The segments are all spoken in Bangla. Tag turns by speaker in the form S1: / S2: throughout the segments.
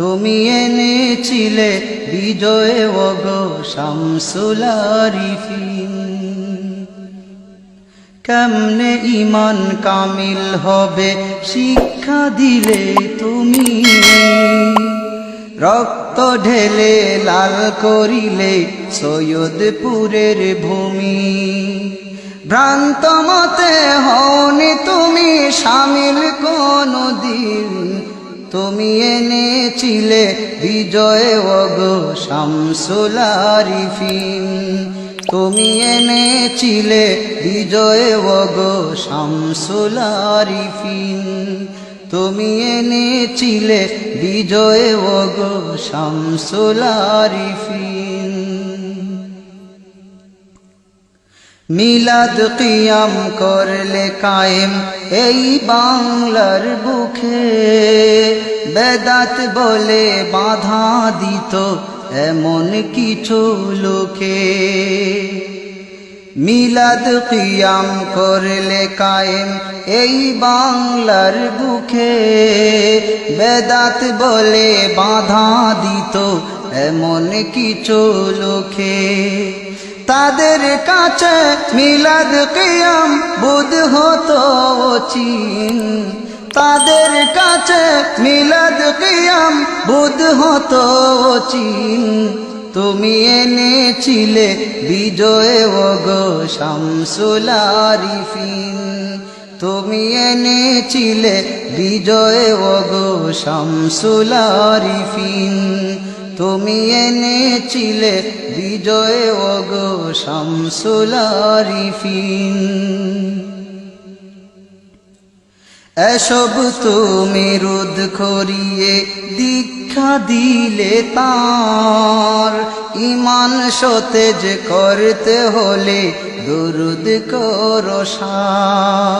S1: তুমি এনেছিলে বিজয় ওগ শামসুলারিফিন কেমনে ইমান কামিল হবে শিক্ষা দিলে তুমি? রক্ত ঢেলে লাল করিলে সৈয়দপুরের ভূমি। ভ্রান্ত মতে হওনি তুমি সামিল কোনো দিন। তুমি এনেছিলে বিজয় ওগ শামসুলারিফিন তুমি এনেছিলে বিজয় ওগ শামসুলারিফিন তুমি এনেছিলে বিজয় ওগ শামসুলারিফিন মিলাদ কিয়াম করলে কায়েম এই বাংলার বুকে। বেদাত বলে বাধা দিত এমন কিছু লোকে। মিলাদ কিয়াম করলে কায়েম এই বাংলার বুকে। বেদাত বলে বাধা দিত এমন কিছু লোকে। তাদের কাছে মিলাদ কিয়াম, বুধ হতো চিন। তাদের কাছে মিলাদ কিয়াম, বুধ হতো চিন। তুমি এনেছিলে বিজয় ওগ শামসুলারিফিন তুমি এনেছিলে বিজয় ওগ শামসুলারিফিন তুমি এনেছিলে বিজয় ওগ শামসুলারিফিন এসব তুমি রোধ করিয়ে দীক্ষা দিলে তার। ইমান সতেজ করতে হলে দুরুদ করো সার।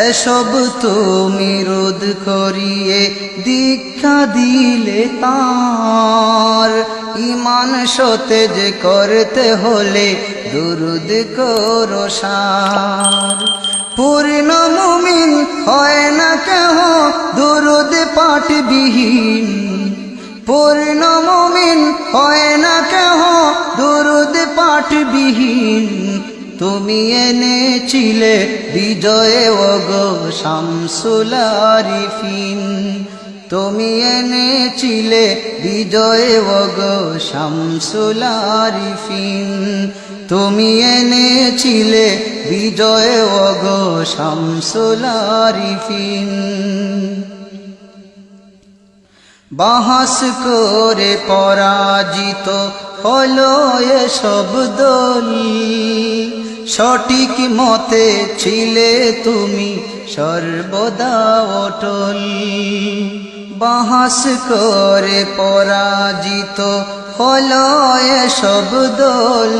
S1: এসব তুমি রোধ করিয়ে দীক্ষা দিলে তার। ইমান সতেজ করতে হলে দুরুদ করো সার। পূর্ণ মুমিন হয় না কেহ, দুরুদ পাঠবিহীন। পূর্ণ মুমিন হয় না কেহ, দুরুদ পাঠবিহীন। তুমি এনেছিলে বিজয় ওগ শামসুলারিফিন তুমি এনেছিলে বিজয় ওগ শামসুলারিফিন তুমি এনেছিলে বিজয় ওগ শামসুলারিফিন বাহাস করে পরাজিত হলো এসব দল। সঠিক মতে ছিলে তুমি সর্বদা অটল। বাহাস করে পরাজিত হলো এসব দল।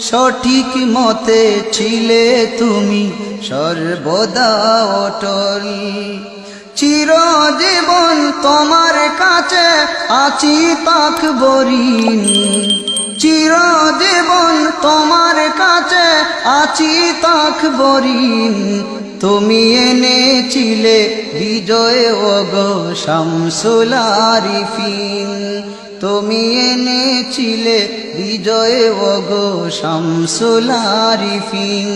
S1: সঠিক মতে ছিলে তুমি সর্বদা অটল। চিরজীবন তোমার কাছে আছি তাক বরিন। চিরজীবন তোমার কাছে আছি তাক বরিন তুমি এনেছিলে বিজয় ওগ শামসুলারিফিন তুমি এনেছিলে বিজয় ওগ শামসুলারিফিন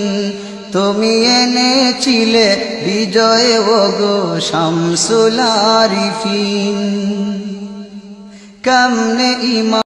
S1: তুমি এনেছিলে বিজয় ওগ শামসুলারিফিন কেমনে ইমা